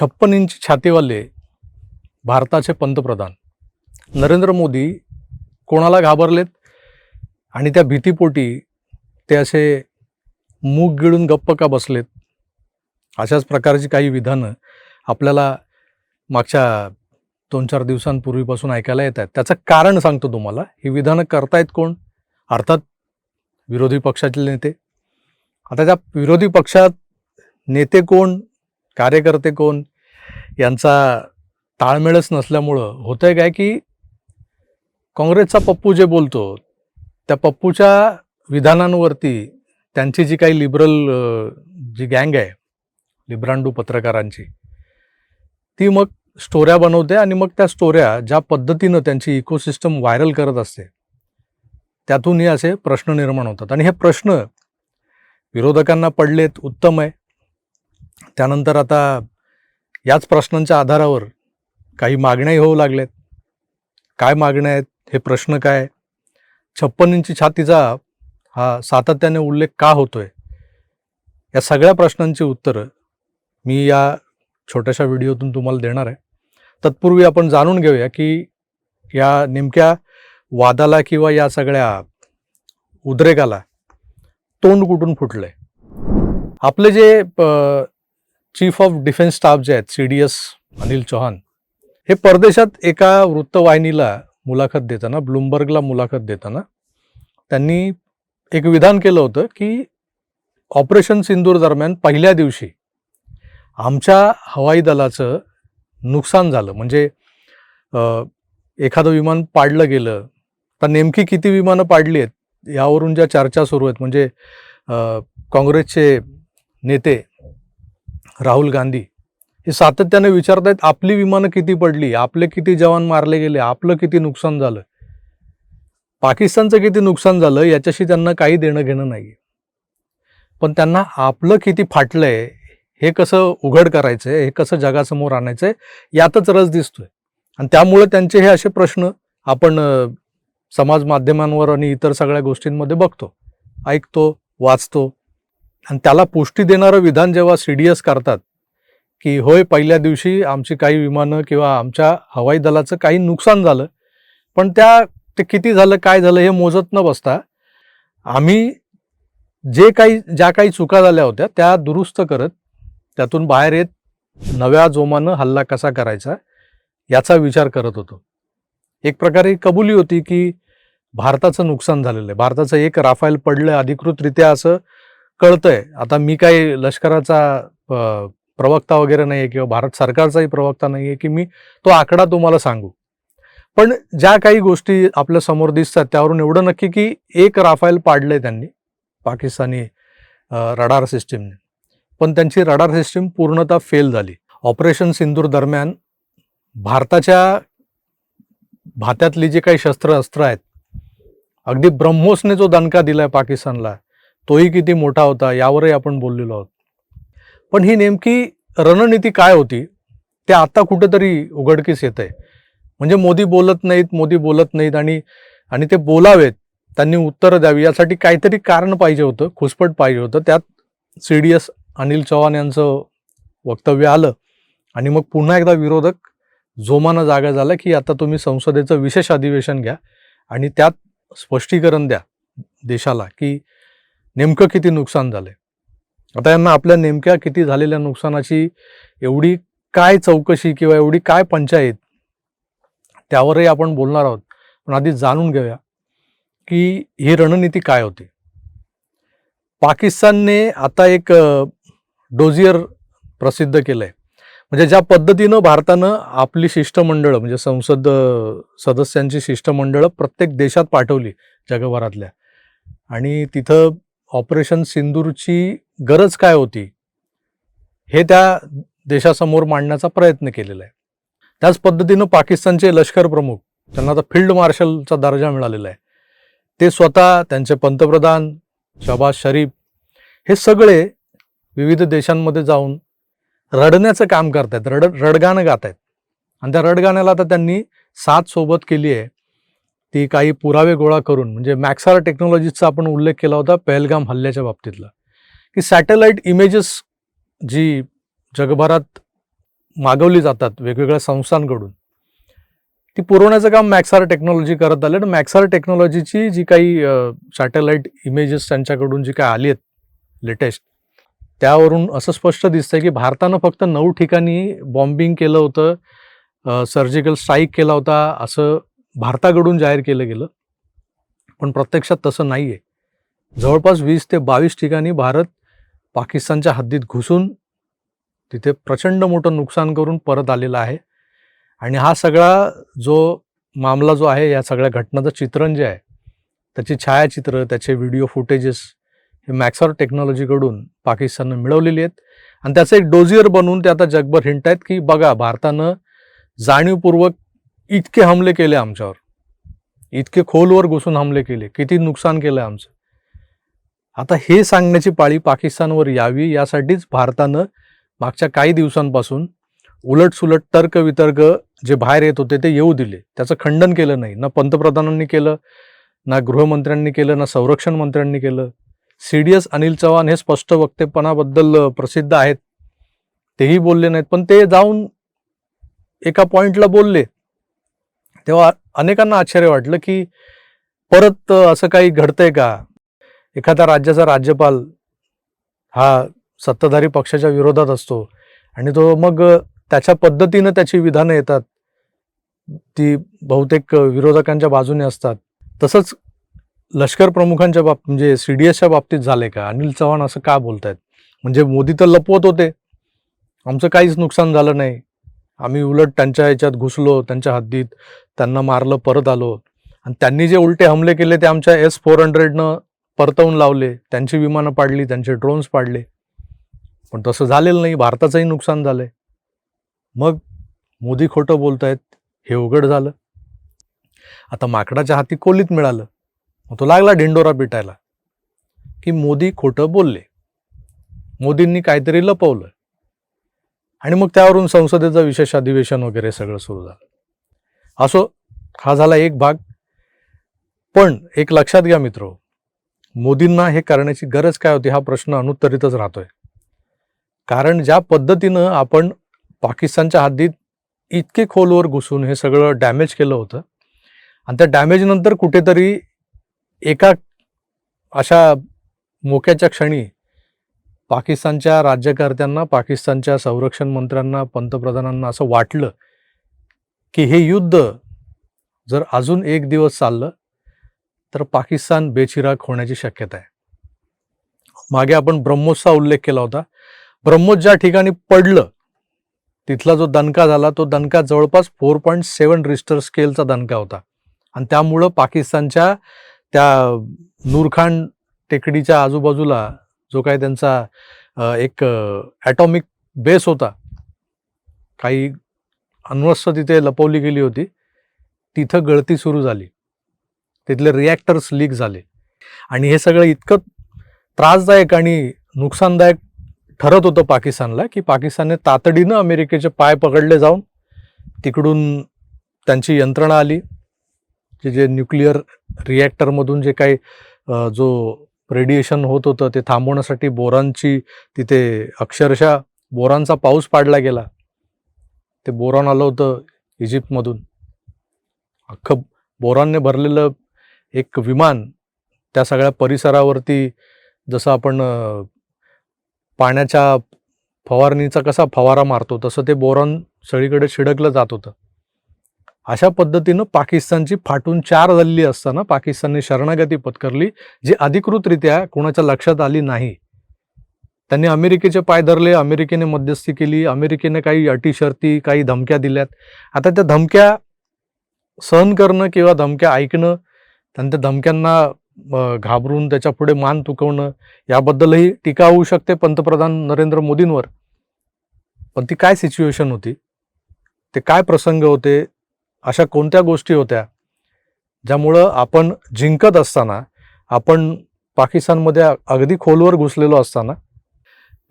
छप्पन इंच छातीवाले भारताचे पंतप्रधान. नरेंद्र मोदी कोणाला घाबरलेत? आणि त्या भीतीपोटी ते असे मूग गिळून गप्प का बसलेत? अशाच प्रकारची काही विधानं आपल्याला मागच्या दोन चार दिवसांपूर्वीपासून ऐकायला येत आहेत. त्याचं कारण सांगतो तुम्हाला. ही विधानं करतायत कोण? अर्थात विरोधी पक्षातील नेते. आता त्या विरोधी पक्षात नेते कोण? कार्यकर्ते कोण? यांचा ताळमेळच नसल्यामुळं होतंय काय की काँग्रेसचा पप्पू जे बोलतो त्या पप्पूच्या विधानांवरती त्यांची जी काही लिबरल जी गँग आहे लिब्रांडू पत्रकारांची ती मग स्टोऱ्या बनवते आणि मग त्या स्टोऱ्या ज्या पद्धतीनं त्यांची इकोसिस्टम व्हायरल करत असते त्यातूनही असे प्रश्न निर्माण होतात. आणि हे प्रश्न विरोधकांना पडलेत उत्तम आहे. त्यानंतर आता याच प्रश्नांच्या आधारावर काही मागण्याही होऊ लागल्यात काय मागण्या आहेत? हे प्रश्न काय छप्पन इंची छातीचा हा सातत्याने उल्लेख का होतोय? या सगळ्या प्रश्नांची उत्तरं मी या छोट्याशा व्हिडिओतून तुम्हाला देणार आहे. तत्पूर्वी आपण जाणून घेऊया की या नेमक्या वादाला किंवा या सगळ्या उद्रेकाला तोंड कुठून फुटलंय? आपले जे चीफ ऑफ डिफेन्स स्टाफ जे आहेत C D S Anil Chauhan हे परदेशात एका वृत्तवाहिनीला मुलाखत देताना ब्लूमबर्गला मुलाखत देताना त्यांनी एक विधान केलं होतं की ऑपरेशन सिंदूर दरम्यान पहिल्या दिवशी आमच्या हवाई दलाचं नुकसान झालं. म्हणजे एखादं विमान पाडलं गेलं. तर नेमकी किती विमानं पाडली आहेत यावरून ज्या चर्चा सुरू आहेत म्हणजे काँग्रेसचे नेते राहुल गांधी. हे सातत्याने विचारत आहेत आपली विमानं किती पडली? आपले किती जवान मारले गेले? आपलं किती नुकसान झालं? पाकिस्तानचं किती नुकसान झालं? याच्याशी त्यांना काही देणं घेणं नाही पण त्यांना आपलं किती फाटलंय हे कसं उघड करायचं हे कसं जगासमोर आणायचंय यातच रस दिसतोय. आणि त्यामुळे त्यांचे हे असे प्रश्न आपण समाज माध्यमांवर आणि इतर सगळ्या गोष्टींमध्ये बघतो. ऐकतो वाचतो आणि त्याला पुष्टी देणारं विधान जेव्हा सी डी एस करतात की होय पहिल्या दिवशी आमची काही विमानं किंवा आमच्या हवाई दलाचं काही नुकसान झालं पण त्या ते किती झालं काय झालं हे मोजत न बसता आम्ही जे काही ज्या काही चुका झाल्या होत्या त्या दुरुस्त करत त्यातून बाहेर येत नव्या जोमानं हल्ला कसा करायचा याचा विचार करत होतो. एक प्रकारे कबुली होती की भारताचं नुकसान झालेलं आहे. भारताचं एक राफेल पडलं अधिकृतरित्या असं कळतंय. आता मी काही लष्कराचा प्रवक्ता वगैरे नाही आहे किंवा भारत सरकारचाही प्रवक्ता नाही आहे की मी तो आकडा तुम्हाला सांगू. पण ज्या काही गोष्टी आपल्यासमोर दिसतात त्यावरून एवढं नक्की की एक राफाईल पाडलंय त्यांनी पाकिस्तानी रडार सिस्टीमने. पण त्यांची रडार सिस्टीम पूर्णतः फेल झाली. ऑपरेशन सिंदूर दरम्यान भारताच्या भात्यातली जी काही शस्त्र अस्त्र आहेत अगदी ब्रह्मोसने जो दणका दिलाय पाकिस्तानला तोही किती मोठा होता यावरही आपण बोललेलो आहोत. पण ही नेमकी रणनीती काय होती? ते आता कुठेतरी उघडकीस येत आहे म्हणजे मोदी बोलत नाहीत मोदी बोलत नाहीत आणि आणि ते बोलावेत त्यांनी उत्तरं द्यावी यासाठी काहीतरी कारण पाहिजे होतं खुसपट पाहिजे होतं. त्यात C D S Anil Chavan यांचं वक्तव्य आलं आणि मग पुन्हा एकदा विरोधक जोमानं जागा झाला की आता तुम्ही संसदेचं विशेष अधिवेशन घ्या आणि त्यात स्पष्टीकरण द्या देशाला की नेमकं किती नुकसान झालंय? आता यांना आपल्या नेमक्या किती झालेल्या नुकसानाची एवढी काय चौकशी किंवा एवढी काय पंचायत त्यावरही आपण बोलणार आहोत. पण आधी जाणून घेऊया की ही रणनीती काय होती. पाकिस्तानने आता एक डोझियर डोजियर प्रसिद्ध केलंय. म्हणजे ज्या पद्धतीनं भारतानं आपली शिष्टमंडळं म्हणजे संसद सदस्यांची शिष्टमंडळं प्रत्येक देशात पाठवली जगभरातल्या. आणि तिथं ऑपरेशन सिंदूरची गरज काय होती हे त्या देशासमोर मांडण्याचा प्रयत्न केलेला आहे. त्याच पद्धतीनं पाकिस्तानचे लष्कर प्रमुख त्यांना आता फील्ड मार्शलचा दर्जा मिळालेला आहे. ते स्वतः त्यांचे पंतप्रधान शबाज शरीफ हे सगळे विविध देशांमध्ये जाऊन रडण्याचं काम करत आहेत रड रडगाणं गात आहेत आणि त्या रडगाण्याला आता त्यांनी साथ सोबत केली आहे. ती काही पुरावे गोळा करून म्हणजे मॅक्सार टेक्नॉलॉजीचा आपण उल्लेख केला होता पहलगाम हल्ल्याच्या बाबतीतला की सॅटेलाईट इमेजेस जी जगभरात मागवली जातात वेगवेगळ्या संस्थांकडून ती पुरवण्याचं काम मॅक्सार टेक्नॉलॉजी करत आले. आणि मॅक्सार टेक्नॉलॉजीची जी काही सॅटेलाईट इमेजेस त्यांच्याकडून जी काही आली आहेत लेटेस्ट त्यावरून असं स्पष्ट दिसतंय की भारतानं फक्त नऊ ठिकाणी बॉम्बिंग केलं होतं सर्जिकल स्ट्राईक केला होता असं भारताकडून जाहीर केलं गेलं पण प्रत्यक्षात तसं नाही आहे जवळपास वीस ते बावीस ठिकाणी भारत पाकिस्तानच्या हद्दीत घुसून तिथे प्रचंड मोठं नुकसान करून परत आलेला आहे. आणि हा सगळा जो मामला जो आहे या सगळ्या घटनाचं चित्रण जे आहे त्याची छायाचित्र त्याचे व्हिडिओ फुटेजेस हे मॅक्सॉर टेक्नॉलॉजीकडून पाकिस्ताननं मिळवलेली आहेत. आणि त्याचं एक डोजियर बनवून ते आता जगभर हिंट आहेत की बघा भारतानं जाणीवपूर्वक इतके हमले केले आमच्यावर. इतके खोलवर घुसून हमले केले. किती नुकसान केलं आमचं. आता हे सांगण्याची पाळी पाकिस्तानवर यावी यासाठीच भारतानं मागच्या काही दिवसांपासून उलटसुलट तर्क वितर्क जे बाहेर येत होते ते येऊ दिले. त्याचं खंडन केलं नाही. ना पंतप्रधानांनी केलं ना गृहमंत्र्यांनी केलं ना संरक्षण मंत्र्यांनी केलं. C D S Anil Chavan हे स्पष्ट वक्तेपणाबद्दल प्रसिद्ध आहेत. तेही बोलले नाहीत पण ते जाऊन एका पॉइंटला बोलले. तेव्हा अनेकांना आश्चर्य वाटलं की परत असं काही घडतंय का? एखाद्या राज्याचा राज्यपाल हा सत्ताधारी पक्षाच्या विरोधात असतो आणि तो मग त्याच्या पद्धतीनं त्याची विधानं येतात. ती बहुतेक विरोधकांच्या बाजूने असतात. तसंच लष्कर प्रमुखांच्या बाब म्हणजे सी डी एसच्या बाबतीत झाले का? अनिल चव्हाण असं का बोलत आहेत म्हणजे मोदी तर लपवत होते. आमचं काहीच नुकसान झालं नाही. आम्ही उलट त्यांच्या ह्याच्यात घुसलो त्यांच्या हद्दीत. त्यांना मारलं परत आलो. आणि त्यांनी जे उलटे हमले केले ते आमच्या एस फोर हंड्रेडनं परतवून लावले. त्यांची विमानं पाडली त्यांचे ड्रोन्स पाडले. पण तसं झालेलं नाही भारताचंही नुकसान झालंय. मग मोदी खोटं बोलतायत हे उघड झालं. आता माकडाच्या हाती कोलीत मिळालं. मग तो लागला ढिंडोरा पिटायला. की मोदी खोटं बोलले. मोदींनी काहीतरी लपवलं. आणि मग त्यावरून संसदेचं विशेष अधिवेशन वगैरे सगळं सुरू झालं. असो हा झाला एक भाग. पण एक लक्षात घ्या मित्र मोदींना हे करण्याची गरज काय होती हा प्रश्न अनुत्तरितच राहतोय. कारण ज्या पद्धतीनं आपण पाकिस्तानच्या हद्दीत इतके खोलवर घुसून हे सगळं डॅमेज केलं होतं आणि त्या डॅमेजनंतर कुठेतरी एका अशा मोक्याच्या क्षणी पाकिस्तानच्या राज्यकर्त्यांना पाकिस्तानच्या संरक्षण मंत्र्यांना पंतप्रधानांना असं वाटलं की हे युद्ध जर अजून एक दिवस चाललं तर पाकिस्तान बेचिराग होण्याची शक्यता आहे. मागे आपण ब्रह्मोसचा उल्लेख केला होता. ब्रह्मोस ज्या ठिकाणी पडलं तिथला जो दणका झाला तो दणका जवळपास फोर पॉईंट सेवन रिस्टर स्केलचा दणका होता. आणि त्यामुळं पाकिस्तानच्या त्या नूरखान टेकडीच्या आजूबाजूला जो काही त्यांचा एक ॲटॉमिक बेस होता. काही अण्वस्त्र तिथे लपवली गेली होती. तिथं गळती सुरू झाली. तिथले रिॲक्टर्स लीक झाले. आणि हे सगळं इतकं त्रासदायक आणि नुकसानदायक ठरत होतं पाकिस्तानला की पाकिस्तानने तातडीनं अमेरिकेचे पाय पकडले जाऊन तिकडून त्यांची यंत्रणा आली. जे जे न्यूक्लिअर रिॲक्टरमधून जे काही जो रेडिएशन होत होतं ते थांबवण्यासाठी बोरांची तिथे अक्षरशः बोरांचा पाऊस पाडला गेला. ते बोरॉन आलं होतं इजिप्तमधून. अख्खं बोरांने भरलेलं एक विमान त्या सगळ्या परिसरावरती जसं आपण पाण्याच्या फवारणीचा कसा फवारा मारतो तसं ते बोरॉन सगळीकडे शिडकलं जात होतं. अशा पद्धतीनं पाकिस्तानची फाटून चार झालेली असताना पाकिस्तानने शरणागती पत्करली जी अधिकृतरित्या कोणाच्या लक्षात आली नाही. त्यांनी अमेरिकेचे पाय धरले अमेरिकेने मध्यस्थी केली अमेरिकेने काही अटी शर्ती काही धमक्या दिल्यात. आता त्या धमक्या सहन करणं किंवा धमक्या ऐकणं आणि त्या धमक्यांना घाबरून त्याच्या पुढे मान तुकवणं याबद्दलही टीका होऊ शकते पंतप्रधान नरेंद्र मोदींवर. पण ती काय सिच्युएशन होती? ते काय प्रसंग होते? अशा कोणत्या गोष्टी होत्या ज्यामुळं आपण जिंकत असताना आपण पाकिस्तानमध्ये अगदी खोलवर घुसलेलो असताना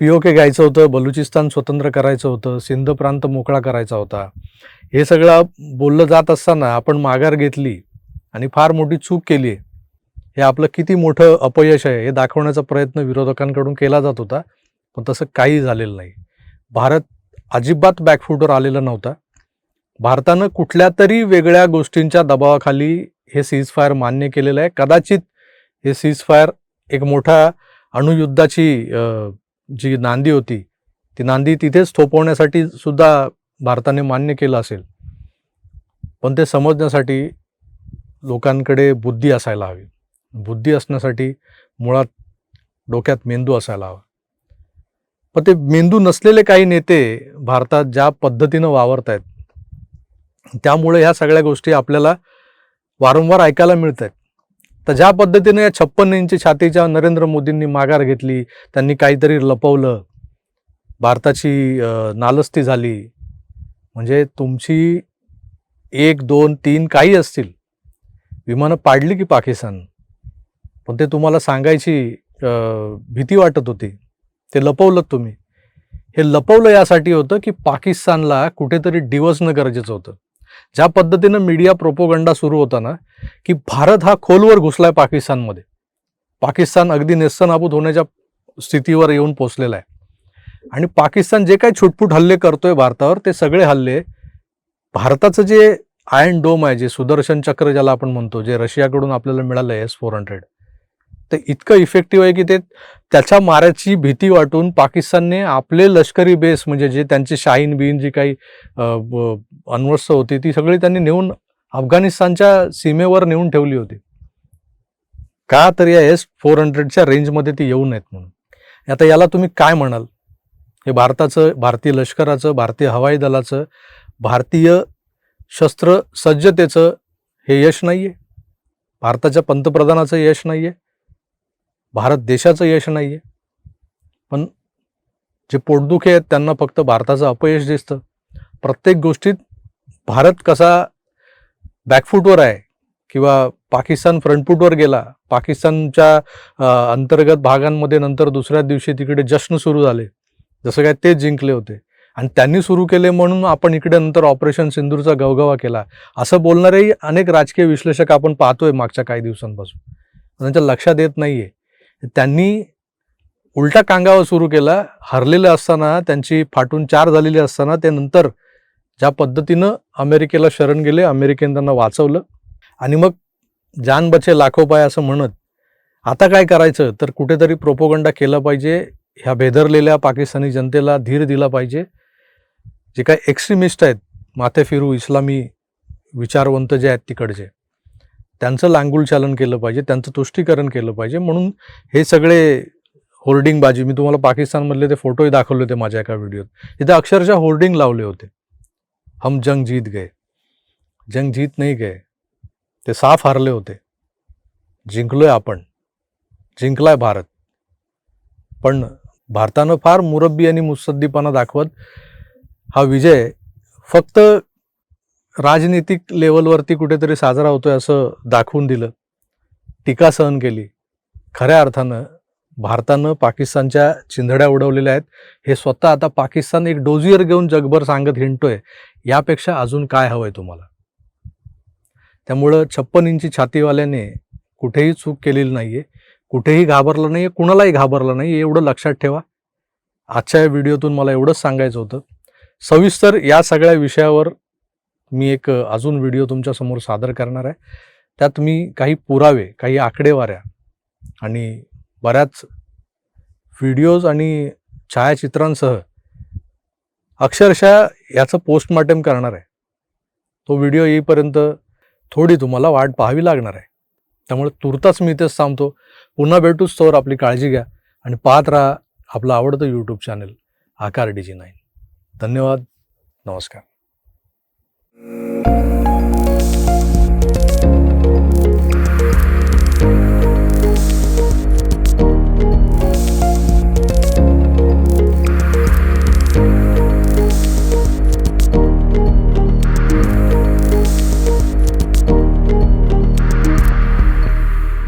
पी ओ के घ्यायचं होतं बलुचिस्तान स्वतंत्र करायचं होतं सिंध प्रांत मोकळा करायचा होता हे सगळं बोललं जात असताना आपण माघार घेतली आणि फार मोठी चूक केली आहे. हे आपलं किती मोठं अपयश आहे हे दाखवण्याचा प्रयत्न विरोधकांकडून केला जात होता पण तसं काही झालेलं नाही. भारत अजिबात बॅकफूटवर आलेला नव्हता. भारतानं कुठल्या तरी वेगळ्या गोष्टींच्या दबावाखाली हे सीज फायर मान्य केलेलं आहे. कदाचित हे सीज फायर एक मोठ्या अणुयुद्धाची जी नांदी होती ती नांदी तिथेच थोपवण्यासाठी सुद्धा भारताने मान्य केलं असेल. पण ते समजण्यासाठी लोकांकडे बुद्धी असायला हवी. बुद्धी असण्यासाठी मुळात डोक्यात मेंदू असायला हवा. पण ते मेंदू नसलेले काही नेते भारतात ज्या पद्धतीनं वावरत आहेत त्यामुळे ह्या सगळ्या गोष्टी आपल्याला वारंवार ऐकायला मिळत आहेत तर ज्या पद्धतीने या छप्पन इंची छातीच्या नरेंद्र मोदींनी माघार घेतली त्यांनी काहीतरी लपवलं भारताची नालस्ती झाली म्हणजे तुमची एक दोन तीन काही असतील विमानं पाडली की पाकिस्तान पण ते तुम्हाला सांगायची भीती वाटत होती. ते लपवलं तुम्ही. हे लपवलं यासाठी होतं की पाकिस्तानला कुठेतरी डिवसणं गरजेचं होतं. ज्या पद्धतीनं मीडिया प्रोपोगंडा सुरू होता ना की भारत हा खोलवर घुसलाय पाकिस्तानमध्ये. पाकिस्तान अगदी नेस्तनाबूत होण्याच्या स्थितीवर येऊन पोचलेला आहे. आणि पाकिस्तान जे काही छुटफुट हल्ले करतोय भारतावर ते सगळे हल्ले भारताचं जे आयन डोम आहे जे सुदर्शन चक्र ज्याला आपण म्हणतो जे रशियाकडून आपल्याला मिळालं आहे एस फोर हंड्रेड तर इतकं इफेक्टिव्ह आहे की ते त्याच्या माराची भीती वाटून पाकिस्तानने आपले लष्करी बेस म्हणजे जे त्यांची शाहीन बिन जी काही अन्वस्त अण्वस्त्र होती ती सगळी त्यांनी नेऊन अफगाणिस्तानच्या सीमेवर नेऊन ठेवली होती. का तर या एस फोर हंड्रेडच्या रेंजमध्ये ती येऊ नयेत म्हणून. आता याला तुम्ही काय म्हणाल? हे भारताचं भारतीय लष्कराचं भारतीय हवाई दलाचं भारतीय शस्त्र सज्जतेचं हे यश नाहीये? भारताच्या पंतप्रधानाचं यश नाहीये? भारत देशाचं यश नाही आहे पण जे पोटदुखे आहेत त्यांना फक्त भारताचं अपयश दिसतं. प्रत्येक गोष्टीत भारत कसा बॅकफूटवर आहे किंवा पाकिस्तान फ्रंटफूटवर गेला पाकिस्तानच्या अंतर्गत भागांमध्ये नंतर दुसऱ्या दिवशी तिकडे जश्न सुरू झाले. जसं काय ते जिंकले होते. आणि त्यांनी सुरू केले म्हणून आपण इकडे नंतर ऑपरेशन सिंदूरचा गवगवा केला. असं बोलणारेही अनेक राजकीय विश्लेषक आपण पाहतोय मागच्या काही दिवसांपासून. त्यांच्या लक्षात येत नाही आहे त्यांनी उलटा कांगावा सुरू केला हरलेले असताना त्यांची फाटून चार झालेली असताना ते नंतर ज्या पद्धतीनं अमेरिकेला शरण गेले अमेरिकेनं त्यांना वाचवलं. आणि मग जान बचे लाखो पाय असं म्हणत आता काय करायचं? तर कुठेतरी प्रोपोगंडा केलं पाहिजे ह्या भेदरलेल्या पाकिस्तानी जनतेला धीर दिला पाहिजे. जे काही एक्स्ट्रीमिस्ट आहेत माथे फिरू इस्लामी विचारवंत जे आहेत तिकडचे. त्यांचं लांगूल चालन केलं पाहिजे त्यांचं तुष्टीकरण केलं पाहिजे. म्हणून हे सगळे होर्डिंगबाजी मी तुम्हाला पाकिस्तानमधले ते फोटोही दाखवले होते माझ्या एका व्हिडिओत. तिथे अक्षरशः होर्डिंग लावले होते. हम जंग जीत गए. जंग जीत नाही गए. ते साफ हारले होते. जिंकलोय आपण. जिंकलाय भारत. पण भारतानं फार मुरब्बी आणि मुत्सद्दीपणा दाखवत हा विजय फक्त राजनीतिक लेवलवरती कुठेतरी साजरा होतोय असं दाखवून दिलं. टीका सहन केली. खऱ्या अर्थानं भारतानं पाकिस्तानच्या चिंधड्या उडवलेल्या आहेत. हे स्वतः आता पाकिस्तान एक डोजियर घेऊन जगभर सांगत हिंडतोय. यापेक्षा अजून काय हवंय तुम्हाला? त्यामुळं छप्पन इंची छातीवाल्याने कुठेही चूक केलेली नाहीये. कुठेही घाबरलं आहे कुणालाही घाबरलं नाही एवढं लक्षात ठेवा. आजच्या या व्हिडिओतून मला एवढंच सांगायचं होतं. सविस्तर या सगळ्या विषयावर मी एक अजून व्हिडिओ तुमच्यासमोर सादर करणार आहे. त्यात मी काही पुरावे काही आकडेवाऱ्या आणि बऱ्याच व्हिडिओज आणि छायाचित्रांसह अक्षरशः याचं पोस्टमार्टम करणार आहे. तो व्हिडिओ येईपर्यंत थोडी तुम्हाला वाट पाहावी लागणार आहे. त्यामुळे तुर्तास मी इथेच थांबतो. पुन्हा भेटूच तोवर आपली काळजी घ्या आणि पाहत राहा आपलं आवडतं YouTube channel Aakar D G nine धन्यवाद. नमस्कार. Música